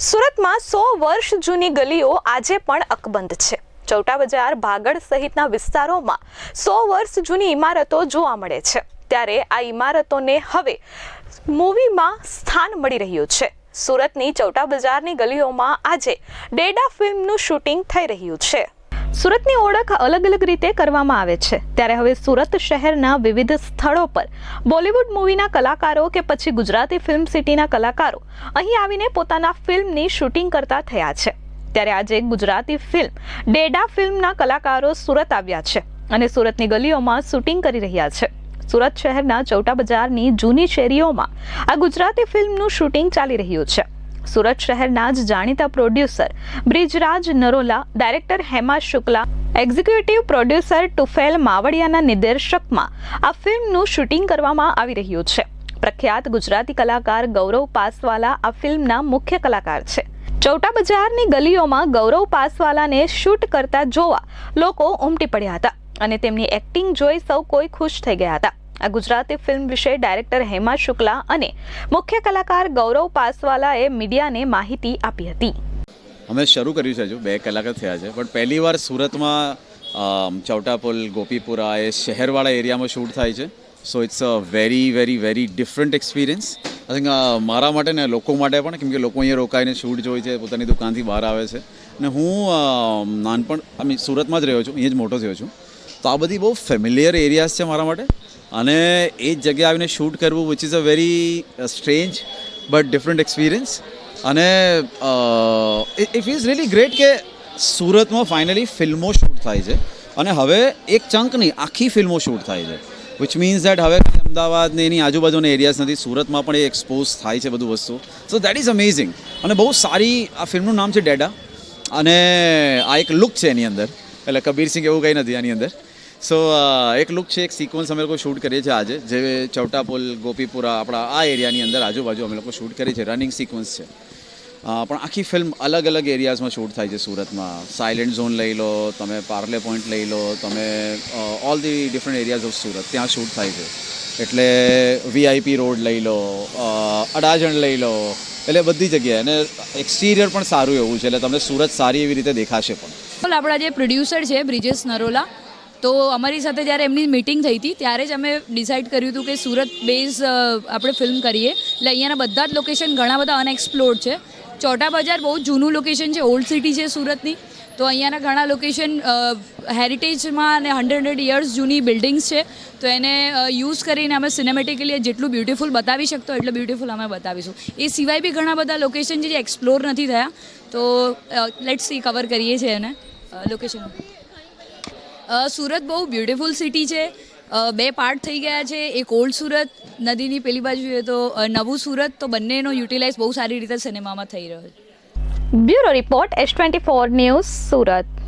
સુરતમાં સો વર્ષ જૂની ગલીઓ આજે પણ અકબંધ છે. ચૌટા બજાર, ભાગળ સહિતના વિસ્તારોમાં સો વર્ષ જૂની ઇમારતો જોવા મળે છે. ત્યારે આ ઇમારતોને હવે મૂવીમાં સ્થાન મળી રહ્યું છે. સુરતની ચૌટા બજારની ગલીઓમાં આજે ડેડા ફિલ્મનું શૂટિંગ થઈ રહ્યું છે. સુરતની ઓળખ અલગ અલગ રીતે કરવામાં આવે છે. ત્યારે હવે સુરત શહેરના વિવિધ સ્થળો પર બોલિવૂડ મૂવીના કલાકારો કે પછી ગુજરાતી ફિલ્મ સિટીના કલાકારો અહીં આવીને પોતાના ફિલ્મની શૂટિંગ કરતા થયા છે. ત્યારે આજે ગુજરાતી ફિલ્મ ડેડા ફિલ્મના કલાકારો સુરત આવ્યા છે અને સુરતની ગલીઓમાં શૂટિંગ કરી રહ્યા છે. સુરત શહેરના ચૌટા બજારની જૂની શેરીઓમાં આ ગુજરાતી ફિલ્મનું શૂટિંગ ચાલી રહ્યું છે. સુરત શહેરના જ જાણીતા producer Brijraj Narola, director Hema Shukla, executive producer Tufel માવડિયાના નિર્દેશકમાં આ ફિલ્મનું શૂટિંગ કરવામાં આવી રહ્યું છે. પ્રખ્યાત ગુજરાતી કલાકાર ગૌરવ પાસવાલા આ ફિલ્મના મુખ્ય કલાકાર છે. ચૌટા બજારની ગલીઓમાં ગૌરવ પાસવાલાને શૂટ કરતા જોવા લોકો ઉમટી પડ્યા હતા અને તેમની એક્ટિંગ જોઈ સૌ કોઈ ખુશ થઈ ગયા હતા. આ ગુજરાતી ફિલ્મ વિશે ડાયરેક્ટર હેમા શુક્લા અને મુખ્ય કલાકાર ગૌરવ પાસવાલાએ મીડિયાને માહિતી આપી હતી. અમે શરૂ કર્યું છે હજુ, બે કલાક જ થયા છે. પણ પહેલી વાર સુરતમાં ચૌટાપુલ, ગોપીપુરા એ શહેરવાળા એરિયામાં શૂટ થાય છે. So it's a very very very different experience I think મારા માટે ને લોકો માટે પણ, કેમ કે લોકો અહીંયા રોકાઈને શૂટ જોઈ છે, પોતાની દુકાનથી બહાર આવે છે. અને હું નાનપણ, આઈ સુરતમાં જ રહ્યો છું, અહીંયા જ મોટો થયો છું. તો આ બધી બહુ ફેમિલિયર એરિયાઝ છે મારા માટે. અને એ જ જગ્યાએ આવીને શૂટ કરવું which is a very strange but different experience અને ઇટ ઇઝ રિયલી ગ્રેટ કે સુરતમાં ફાઇનલી ફિલ્મો શૂટ થાય છે. અને હવે એક ચંકની આખી ફિલ્મો શૂટ થાય છે. વિચ મીન્સ દેટ હવે ખાલી અમદાવાદ ને એની આજુબાજુના એરિયાઝ નથી, સુરતમાં પણ એ એક્સપોઝ થાય છે બધું વસ્તુ. સો દેટ ઇઝ અમેઝિંગ અને બહુ સારી આ ફિલ્મનું નામ છે ડેડા અને આ એક લુક છે એની અંદર. એટલે કબીરસિંહ એવું કંઈ નથી આની અંદર. સો એક લુક છે, એક સિક્વન્સ અમે લોકો શૂટ કરીએ છીએ આજે, જે ચૌટાપુલ, ગોપીપુરા, આપણા આ એરિયાની અંદર આજુબાજુ અમે લોકો શૂટ કરીએ છીએ રનિંગ સિક્વન્સ છે. પણ આખી ફિલ્મ અલગ અલગ એરિયાઝમાં શૂટ થાય છે સુરતમાં. સાયલેન્ટ ઝોન લઈ લો, તમે પાર્લે પોઈન્ટ લઈ લો, તમે all the different areas of Surat, ત્યાં શૂટ થાય છે. એટલે વીઆઈપી રોડ લઈ લો અડાજણ લઈ લો, એટલે બધી જગ્યાએ. અને એક્સટીરિયર પણ સારું એવું છે, એટલે તમને સુરત સારી એવી રીતે દેખાશે પણ. આપણા જે પ્રોડ્યુસર છે, બ્રિજેશ નરોલા તો અમારી સાથે જ્યારે એમની મિટિંગ થઈ હતી, ત્યારે જ અમે ડિસાઇડ કર્યું હતું કે સુરત બેઝ આપણે ફિલ્મ કરીએ. એટલે અહીંયાના બધા જ લોકેશન ઘણા બધા અનએક્સપ્લોર્ડ છે. ચોટા બજાર બહુ જૂનું લોકેશન છે ઓલ્ડ સિટી છે સુરતની. તો અહીંયાના ઘણા લોકેશન હેરિટેજમાં અને હંડ્રેડ હંડ્રેડ યર્સ જૂની બિલ્ડિંગ્સ છે. તો એને યુઝ કરીને અમે સિનેમેટિકલી જેટલું બ્યુટીફુલ બતાવી શકતો એટલું બ્યુટીફુલ અમે બતાવીશું. એ સિવાય બી ઘણા બધા લોકેશન છે જે એક્સપ્લોર નથી થયા. તો લેટ્સ સી કવર કરીએ છીએ એને લોકેશન સુરત બહુ બ્યુટીફુલ સિટી છે. બે પાર્ટ થઈ ગયા છે. એક ઓલ્ડ સુરત, નદીની પેલી બાજુ જોઈએ તો નવું સુરત, તો બંનેનો યુટિલાઇઝ બહુ સારી રીતે સિનેમામાં થઈ રહ્યો છે. Bureau report, S twenty four news, Surat.